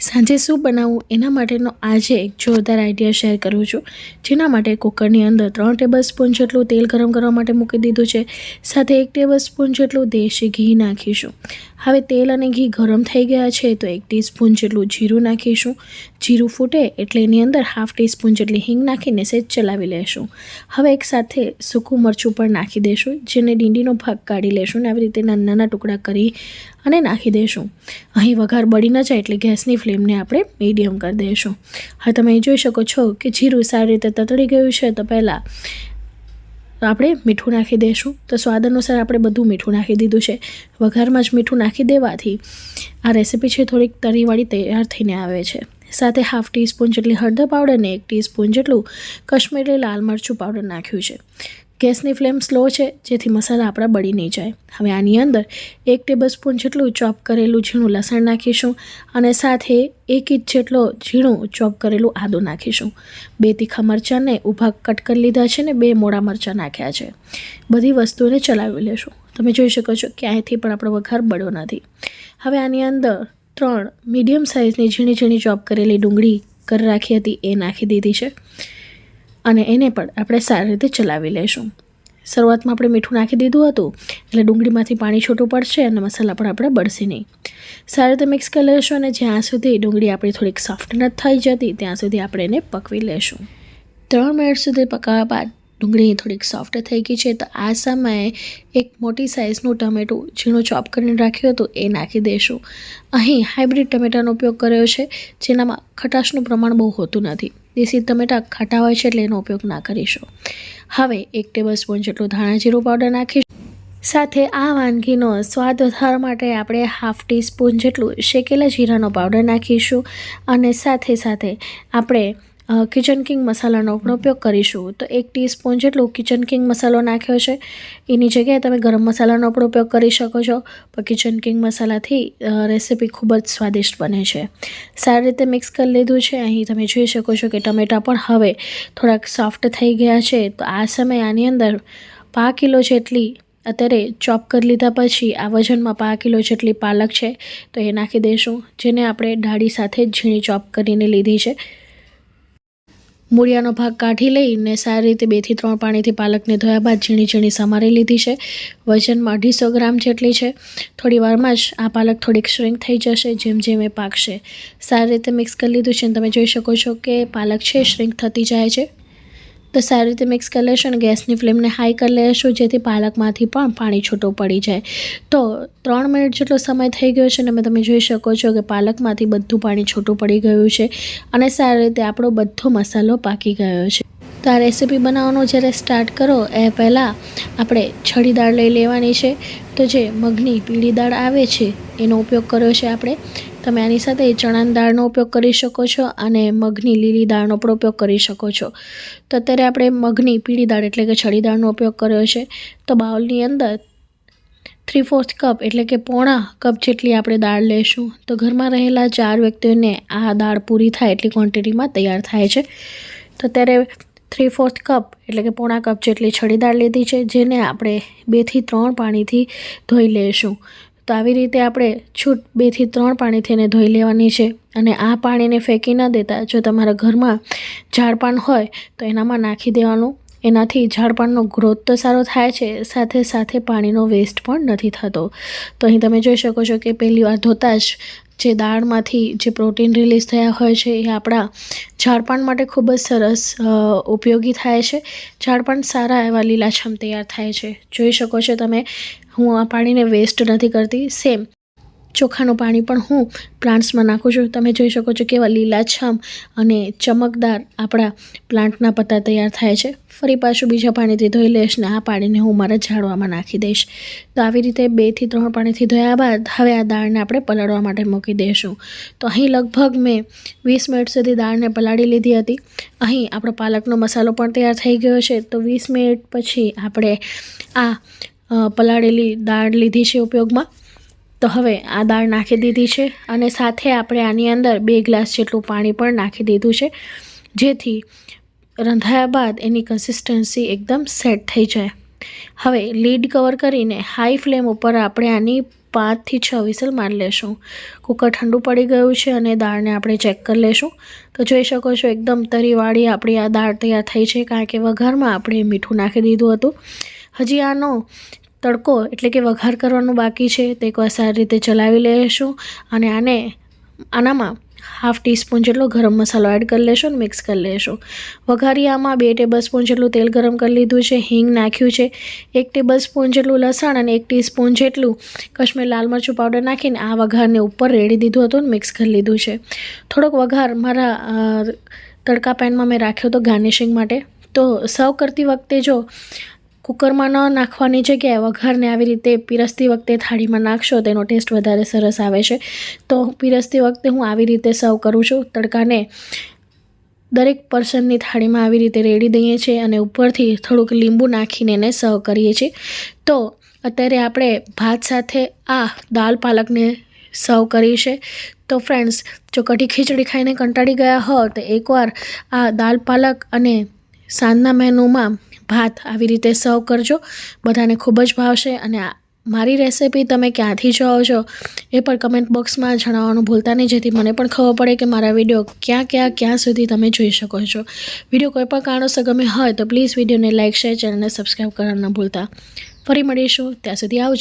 સાંજે શું બનાવવું એના માટેનો આજે એક જોરદાર આઈડિયા શેર કરું છું. જેના માટે કુકરની અંદર ત્રણ ટેબલ સ્પૂન જેટલું તેલ ગરમ કરવા માટે મૂકી દીધું છે. સાથે એક ટેબલ સ્પૂન જેટલું દેશી ઘી નાખીશું. હવે તેલ અને ઘી ગરમ થઈ ગયા છે તો એક ટીસ્પૂન જેટલું જીરું નાખીશું. જીરું ફૂટે એટલે એની અંદર હાફ ટીસ્પૂન જેટલી હિંગ નાખીને સેજ ચલાવી લેશું. હવે એક સાથે સૂકું મરચું પણ નાખી દઈશું જેને ડીંડીનો ભાગ કાઢી લેશું ને આવી રીતે નાના નાના ટુકડા કરી અને નાખી દઈશું અહીં વઘાર બળી ન જાય એટલે ગેસની ફ્લેમને આપણે મીડિયમ કરી દઈશું. હવે તમે જોઈ શકો છો કે જીરું સારી રીતે તતળી ગયું છે તો પહેલાં આપણે મીઠું નાખી દઈશું. તો સ્વાદ અનુસાર આપણે બધું મીઠું નાખી દીધું છે. વઘારમાં જ મીઠું નાખી દેવાથી આ રેસીપી છે થોડીક તરીવાળી તૈયાર થઈને આવે છે. સાથે હાફ ટીસ્પૂન જેટલી હળદર પાવડર અને એક ટીસ્પૂન જેટલું કશ્મીરી લાલ મરચું પાવડર નાખ્યું છે. ગેસની ફ્લેમ સ્લો છે, જેથી મસાલા આપણા બળી નહીં જાય. હવે આની અંદર એક ટેબલ સ્પૂન જેટલું ચોપ કરેલું ઝીણું લસણ નાખીશું અને સાથે એક ઇંચ જેટલો ઝીણું ચોપ કરેલું આદું નાખીશું. બે તીખા મરચાંને ઊભા કટ કરી લીધા છે ને બે મોડા મરચાં નાખ્યા છે. બધી વસ્તુને ચલાવી લેશું. તમે જોઈ શકો છો ક્યાંયથી પણ આપણો વઘાર બળ્યો નથી. હવે આની અંદર ત્રણ મીડિયમ સાઇઝની ઝીણી ઝીણી ચોપ કરેલી ડુંગળી કરી રાખી હતી, એ નાખી દીધી છે. અને એને પણ આપણે સારી રીતે ચલાવી લઈશું. શરૂઆતમાં આપણે મીઠું નાખી દીધું હતું, એટલે ડુંગળીમાંથી પાણી છૂટું પડશે અને મસાલા પણ આપણે બળશે નહીં. સારી રીતે મિક્સ કરી લઈશું અને જ્યાં સુધી ડુંગળી આપણી થોડીક સોફ્ટ નથી થઈ જતી, ત્યાં સુધી આપણે એને પકવી લઈશું. ત્રણ મિનિટ સુધી પકાવવા બાદ ડુંગળી થોડીક સોફ્ટ થઈ ગઈ છે, તો આ સમયે એક મોટી સાઇઝનું ટમેટું ઝીણું ચોપ કરીને રાખ્યું હતું, એ નાખી દઈશું અહીં હાઇબ્રિડ ટમેટાનો ઉપયોગ કર્યો છે, જેનામાં ખટાશનું પ્રમાણ બહુ હોતું નથી. દેશી ટમેટા ખાટા હોય છે એટલે એનો ઉપયોગ ના કરીશું. હવે એક ટેબલ સ્પૂન જેટલું ધાણા જીરું પાવડર નાખીશું. સાથે આ વાનગીનો સ્વાદ વધારવા માટે આપણે હાફ ટીસ્પૂન જેટલું શેકેલા જીરાનો પાવડર નાખીશું. અને સાથે સાથે આપણે કિચન કિંગ મસાલાનો પણ ઉપયોગ કરીશું. તો એક ટીસ્પૂન જેટલું કિચન કિંગ મસાલો નાખ્યો છે. એની જગ્યાએ તમે ગરમ મસાલાનો પણ ઉપયોગ કરી શકો છો. પણ કિચન કિંગ મસાલાથી રેસીપી ખૂબ જ સ્વાદિષ્ટ બને છે. સારી રીતે મિક્સ કરી લીધું છે. અહીં તમે જોઈ શકો છો કે ટમેટાં પણ હવે થોડાક સોફ્ટ થઈ ગયા છે. તો આ સમયે આની અંદર પા કિલો જેટલી અત્યારે ચોપ કરી લીધા પછી આ વજનમાં પા કિલો જેટલી પાલક છે. તો એ નાખી દઈશું, જેને આપણે ડાળી સાથે ઝીણી ચોપ કરીને લીધી છે. મૂળિયાનો ભાગ કાઢી લઈને સારી રીતે બેથી ત્રણ પાણીથી પાલકને ધોયા બાદ ઝીણી ઝીણી સમારી લીધી છે. વજનમાં અઢીસો ગ્રામ જેટલી છે. થોડી વારમાં જ આ પાલક થોડીક શ્રિંક થઈ જશે, જેમ જેમ એ પાકશે. સારી રીતે મિક્સ કરી લીધું છે તમે જોઈ શકો છો કે પાલક છે, શ્રિંક થતી જાય છે. તો સારી રીતે મિક્સ કરી લેશું અને ગેસની ફ્લેમને હાઈ કરી લેશું, જેથી પાલકમાંથી પણ પાણી છૂટું પડી જાય. તો ત્રણ મિનિટ જેટલો સમય થઈ ગયો છે અને તમે જોઈ શકો છો કે પાલકમાંથી બધું પાણી છૂટું પડી ગયું છે અને સારી રીતે આપણો બધો મસાલો પાકી ગયો છે. તો આ રેસીપી બનાવવાનો જ્યારે સ્ટાર્ટ કરો, એ પહેલાં આપણે છડી દાળ લઈ લેવાની છે. તો જે મગની પીળી દાળ આવે છે, એનો ઉપયોગ કર્યો છે આપણે. તમે આની સાથે ચણાની દાળનો ઉપયોગ કરી શકો છો અને મગની લીલી દાળનો પણ ઉપયોગ કરી શકો છો. તો અત્યારે આપણે મગની પીળી દાળ એટલે કે છડી દાળનો ઉપયોગ કર્યો છે. તો બાઉલની અંદર થ્રી ફોર્થ કપ એટલે કે પોણા કપ જેટલી આપણે દાળ લઈશું તો ઘરમાં રહેલા ચાર વ્યક્તિઓને આ દાળ પૂરી થાય એટલી ક્વોન્ટિટીમાં તૈયાર થાય છે. તો અત્યારે થ્રી ફોર્થ કપ, એટલે કે પોણા કપ જેટલી છડી દાળ લીધી છે, જેને આપણે બેથી ત્રણ પાણીથી ધોઈ લઈશું. તો આવી રીતે આપણે છૂટ બેથી ત્રણ પાણીથી એને ધોઈ લેવાની છે અને આ પાણીને ફેંકી ન દેતા. જો તમારા ઘરમાં ઝાડપાન હોય, તો એનામાં નાખી દેવાનું. એનાથી ઝાડપાનનો ગ્રોથ તો સારો થાય છે, સાથે સાથે પાણીનો વેસ્ટ પણ નથી થતો. તો અહીં તમે જોઈ શકો છો કે પહેલી વાર ધોતા જ જે દાળમાંથી જે પ્રોટીન રિલીઝ થયા હોય છે, એ આપણા ઝાડપાન માટે ખૂબ જ સરસ ઉપયોગી થાય છે. ઝાડપાન સારા એવા લીલાછમ તૈયાર થાય છે. જોઈ શકો છો તમે, હું આ પાણીને વેસ્ટ નથી કરતી. સેમ ચોખાનું પાણી પણ હું પ્લાન્ટ્સમાં નાખું છું. તમે જોઈ શકો છો કેવા લીલાછમ અને ચમકદાર આપણા પ્લાન્ટના પત્તા તૈયાર થાય છે. ફરી પાછું બીજા પાણીથી ધોઈ લઈશ ને આ પાણીને હું મારા ઝાડવામાં નાખી દઈશ. તો આવી રીતે બેથી ત્રણ પાણીથી ધોયા બાદ હવે આ દાળને આપણે પલાળવા માટે મૂકી દઈશું. તો અહીં લગભગ મેં વીસ મિનિટ સુધી દાળને પલાળી લીધી હતી. અહીં આપણો પાલકનો મસાલો પણ તૈયાર થઈ ગયો છે. તો વીસ મિનિટ પછી આપણે આ પલાળેલી દાળ લીધી છે ઉપયોગમાં. તો હવે આ દાળ નાખી દીધી છે અને સાથે આપણે આની અંદર બે ગ્લાસ જેટલું પાણી પણ નાખી દીધું છે, જેથી રંધાયા બાદ એની કન્સિસ્ટન્સી એકદમ સેટ થઈ જાય. હવે લીડ કવર કરીને હાઈ ફ્લેમ ઉપર આપણે આની પાંચથી છ વિસલ મારી લેશું. કુકર ઠંડુ પડી ગયું છે અને દાળને આપણે ચેક કરી લેશું. તો જોઈ શકો છો એકદમ તરીવાળી આપણી આ દાળ તૈયાર થઈ છે, કારણ કે વઘારમાં આપણે મીઠું નાખી દીધું હતું. હજી આનો તડકો એટલે કે વઘાર કરવાનું બાકી છે, તે એકવાર સારી રીતે ચલાવી લઈશું અને આને, આનામાં હાફ ટીસ્પૂન જેટલો ગરમ મસાલો એડ કરી લેશું અને મિક્સ કરી લેશું. વઘારિયામાં બે ટેબલ સ્પૂન જેટલું તેલ ગરમ કરી લીધું છે, હિંગ નાખ્યું છે, એક ટેબલ સ્પૂન જેટલું લસણ અને એક ટીસ્પૂન જેટલું કશ્મીર લાલ મરચું પાવડર નાખીને આ વઘારને ઉપર રેડી દીધું હતું અને મિક્સ કરી લીધું છે. થોડોક વઘાર મારા તડકા પેનમાં મેં રાખ્યો હતો ગાર્નિશિંગ માટે. તો સર્વ કરતી વખતે જો કુકરમાં ન નાખવાની જગ્યાએ વઘારને આવી રીતે પીરસતી વખતે થાળીમાં નાખશો, તેનો ટેસ્ટ વધારે સરસ આવે છે. તો પીરસતી વખતે હું આવી રીતે સર્વ કરું છું. તડકાને દરેક પર્સનની થાળીમાં આવી રીતે રેડી દઈએ છીએ અને ઉપરથી થોડુંક લીંબુ નાખીને એને સર્વ કરીએ છીએ. તો અત્યારે આપણે ભાત સાથે આ દાલ પાલકને સર્વ કરી છે તો ફ્રેન્ડ્સ, જો કઢી ખીચડી ખાઈને કંટાળી ગયા હો તો એકવાર આ દાલ પાલક અને સાંજના મેનુમાં ભાત આવી રીતે સર્વ કરજો. બધાને ખૂબ જ ભાવશે અને મારી રેસિપી તમે ક્યાંથી જોવો છો એ પણ કમેન્ટ બોક્સમાં જણાવવાનું ભૂલતા નહીં. જેથી મને પણ ખબર પડે કે મારા વીડિયો ક્યાં ક્યાં ક્યાં સુધી તમે જોઈ શકો છો. વીડિયો કોઈ પણ કારણોસર ગમે હોય તો પ્લીઝ વિડીયોને લાઇક શેર ચેનલને સબસ્ક્રાઈબ કરવાનું ભૂલતા. ફરી મળીશું. ત્યાં સુધી આવજો.